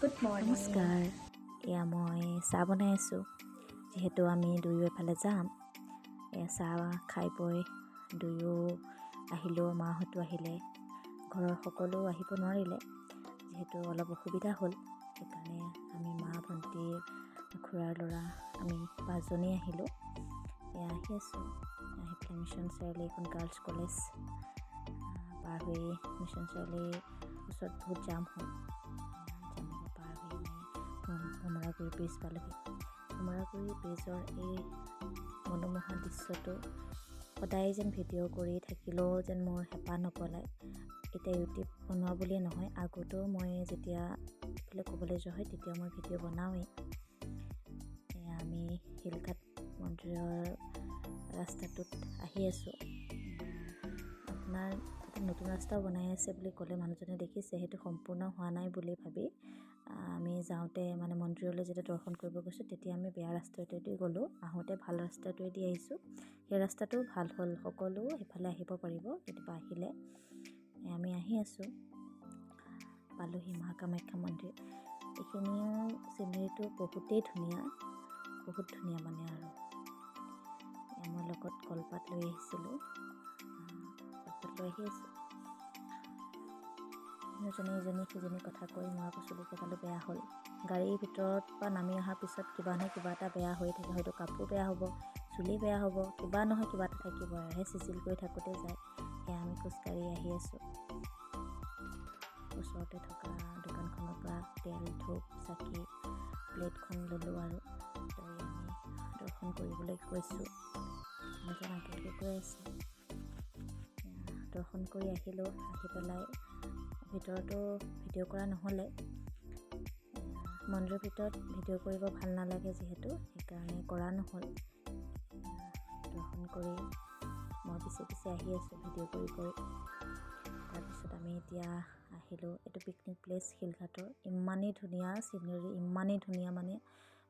Good morning নমস্কাৰ। এয়া মই চাহ বনাই আছোঁ। যিহেতু আমি দুয়ো এফালে যাম এয়া চাহ খাই বৈ দুয়ো আহিলোঁ মাহঁতো আহিলে ঘৰৰ সকলো আহিব নোৱাৰিলে যিহেতু অলপ অসুবিধা হ'ল। সেইকাৰণে আমি মা ভণ্টি খুৰাৰ ল'ৰা আমি পাঁচজনেই আহিলোঁ। এয়া আহি আছোঁ। আহি পেলাই মিছন চাৰিআলি এখন গাৰ্লছ কলেজ পাৰ হৈ মিছন চাৰিআলিৰ ওচৰত বহুত জাম হয় ভোমোৰাগুৰি ব্ৰিজ পালোহি। ভোমোৰাগুৰি ব্ৰিজৰ এই মনোমোহা দৃশ্যটো সদায় যেন ভিডিঅ' কৰি থাকিলেও যেন মোৰ হেঁপাহ নপলায়। এতিয়া ইউটিউব বনোৱা বুলিয়ে নহয় আগতো মই যেতিয়া এইফালে ক'বলৈ যোৱা হয় তেতিয়া মই ভিডিঅ' বনাওঁৱেই। আমি শিলঘাট মন্দিৰৰ ৰাস্তাটোত আহি আছোঁ। আপোনাৰ নতুন ৰাস্তাও বনাই আছে বুলি ক'লে মানুহজনে দেখিছে সেইটো সম্পূৰ্ণ হোৱা নাই বুলি ভাবি যাওঁতে মানে মন্দিৰলৈ যেতিয়া দৰ্শন কৰিব গৈছোঁ তেতিয়া আমি বেয়া ৰাস্তাটোৱেদি গ'লোঁ। আহোঁতে ভাল ৰাস্তাটোৱেদি আহিছোঁ। সেই ৰাস্তাটো ভাল হ'ল। সকলো সেইফালে আহিব পাৰিব কেতিয়াবা আহিলে। আমি আহি আছোঁ। পালোহি মা কামাখ্যা মন্দিৰ। এইখিনিও চিনেৰীটো বহুতেই ধুনীয়া। বহুত ধুনীয়া মানে আৰু। মই লগত কলপাত লৈ আহিছিলোঁ। আহ, কলপাত লৈ আহি আছোঁ। ইজনী ইজনী সিজনী কথা কৈ মৰা পাচলি কেইটালো বেয়া হ'ল। গাড়ীৰ ভিতৰত পৰা নামি অহাৰ পিছত কিবা নহয় কিবা এটা বেয়া হৈ থাকে হয়তো কাপোৰ বেয়া হ'ব চুলি বেয়া হ'ব কিবা নহয় কিবা এটা থাকিব সেই চিজিল কৰি থাকোঁতে যায়। সেয়া আমি খোজকাঢ়ি আহি আছোঁ। ওচৰতে থকা দোকানখনৰ পৰা তেল ধূপ চাকি প্লেটখন ল'লোঁ আৰু লৈ আমি দৰ্শন কৰিবলৈ গৈছোঁ। এজন আগে গৈ আছে। দৰ্শন কৰি আহিলোঁ আহি পেলাই ভিতৰতো ভিডিঅ' কৰা নহ'লে মন্দিৰৰ ভিতৰত ভিডিঅ' কৰিব ভাল নালাগে যিহেতু সেইকাৰণে কৰা নহ'ল। দৰ্শন কৰি মই পিছে পিছে আহি আছোঁ ভিডিঅ' কৰি কৰি। তাৰপিছত আমি এতিয়া আহিলোঁ এইটো পিকনিক প্লেচ শিলঘাটৰ। ইমানেই ধুনীয়া চিনেৰী ইমানেই ধুনীয়া মানে।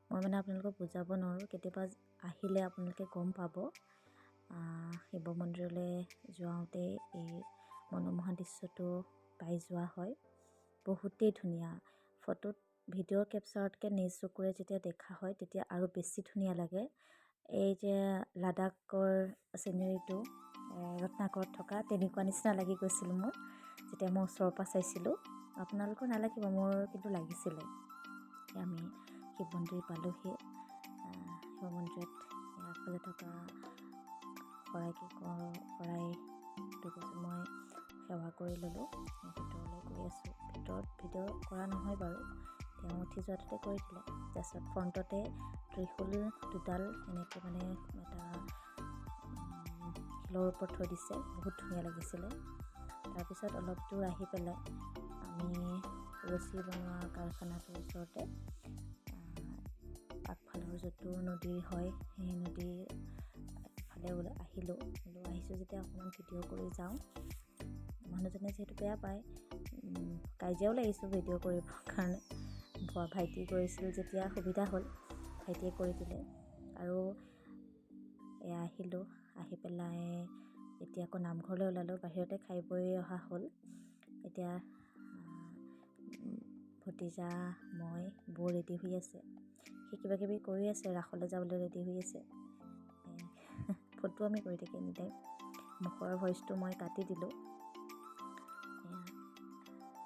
মই মানে আপোনালোকক বুজাব নোৱাৰোঁ কেতিয়াবা আহিলে আপোনালোকে গম পাব। শিৱ মন্দিৰলৈ যাওঁতে এই মনোমোহা দৃশ্যটো পাই যোৱা হয়। বহুতেই ধুনীয়া। ফটোত ভিডিঅ' কেপচাৰতকৈ নিজ চকুৰে যেতিয়া দেখা হয় তেতিয়া আৰু বেছি ধুনীয়া লাগে। এই যে লাডাখৰ চিনেৰীটো ৰত্নাকৰত থকা তেনেকুৱা নিচিনা লাগি গৈছিল মোৰ যেতিয়া মই ওচৰৰ পৰা চাইছিলোঁ। আপোনালোকৰ নালাগিব মোৰ কিন্তু লাগিছিলে। আমি শিৱ মন্দিৰ পালোহি শিৱ মন্দিৰত আগফালে থকা শৰাই কি শৰাইটো কৈছোঁ মই সেৱা কৰি ল'লোঁ। ভিতৰলৈ গৈ আছোঁ। ভিতৰত ভিডিঅ' কৰা নহয় বাৰু। তেওঁ উঠি যোৱাটোতে কৰি দিলে। তাৰপিছত ফ্ৰণ্টতে ত্ৰিশূল দুডাল এনেকৈ মানে এটা শিলৰ ওপৰত থৈ দিছে। বহুত ধুনীয়া লাগিছিলে। তাৰপিছত অলপ দূৰ আহি পেলাই আমি ৰছী বনোৱা কাৰখানাটোৰ ওচৰতে আগফালৰ যোনটো নদী হয় সেই নদীৰ ফালে ওলাই আহিলোঁ। আহিছোঁ যেতিয়া অকণমান ভিডিঅ' কৰি যাওঁ। মানুহজনে যিহেতু বেয়া পায় কাজিয়াও লাগিছোঁ ভিডিঅ' কৰিবৰ কাৰণে। ভাইটি কৰিছিল যেতিয়া সুবিধা হ'ল ভাইটিয়ে কৰি দিলে। আৰু এয়া আহিলোঁ আহি পেলাই এতিয়া আকৌ নামঘৰলৈ ওলালোঁ বাহিৰতে খাই বৈ অহা হ'ল। এতিয়া ভতিজা মই বৌ ৰেডি হৈ আছে। সি কিবা কিবি কৰি আছে ৰাসলৈ যাবলৈ ৰেডি হৈ আছে। ফটো আমি কৰি থাকি এনি টাইম মুখৰ ভইচটো মই কাটি দিলোঁ।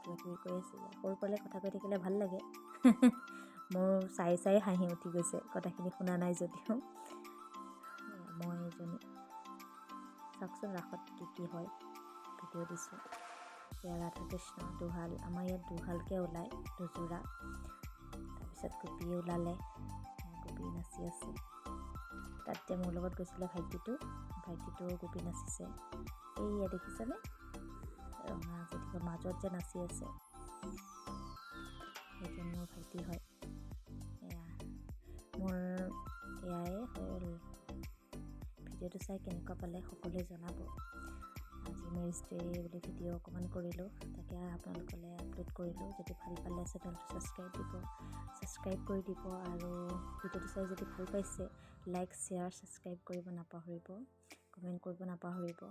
কিবা কিবি কৰি আছিলে। সৰু পোৱালে কথা কৈ থাকিলে ভাল লাগে। মোৰ চাই চাই হাঁহি উঠি গৈছে। কথাখিনি শুনা নাই যদিও। মই এজনী চাওকচোন ৰাসত কি কি হয়। ভিডিঅ' দিছোঁ। এয়া ৰাধা কৃষ্ণ দুহাল। আমাৰ ইয়াত দুহালকৈ ওলায় দুযোৰা। তাৰপিছত গোপী ওলালে। গোপী নাচি আছে। তাত যে মোৰ লগত গৈছিলে ভাইটিটো। ভাইটিটো গোপী নাচিছে। এইয়া দেখিছেনে? ৰঙা যেনেকৈ মাজত যে নাচি আছে। সেইজন মোৰ ভাইটি হয়। এয়া মোৰ এয়াই হ'ল। ভিডিঅ'টো চাই কেনেকুৱা পালে সকলোৱে জনাব। আজি মেৰিজ ডে বুলি ভিডিঅ' অকণমান কৰিলোঁ। তাকে আপোনালোকলৈ আপলোড কৰিলোঁ। যদি ভাল পালে চেনেলটো ছাবস্ক্ৰাইব দিব। ছাবস্ক্ৰাইব কৰি দিব আৰু ভিডিঅ'টো চাই যদি ভাল পাইছে লাইক শ্বেয়াৰ ছাবস্ক্ৰাইব কৰিব নাপাহৰিব। কমেণ্ট কৰিব নাপাহৰিব।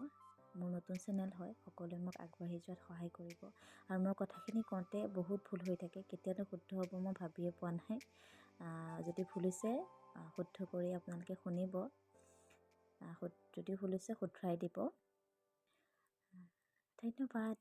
মোৰ নতুন চেনেল হয় সকলোৱে মোক আগবাঢ়ি যোৱাত সহায় কৰিব। আৰু মোৰ কথাখিনি কওঁতে বহুত ভুল হৈ থাকে কেতিয়ানো শুদ্ধ হ'ব মই ভাবিয়ে পোৱা নাই। যদি ভুল হৈছে শুদ্ধ কৰি আপোনালোকে শুনিব। যদি ভুল হৈছে শুধৰাই দিব। ধন্যবাদ।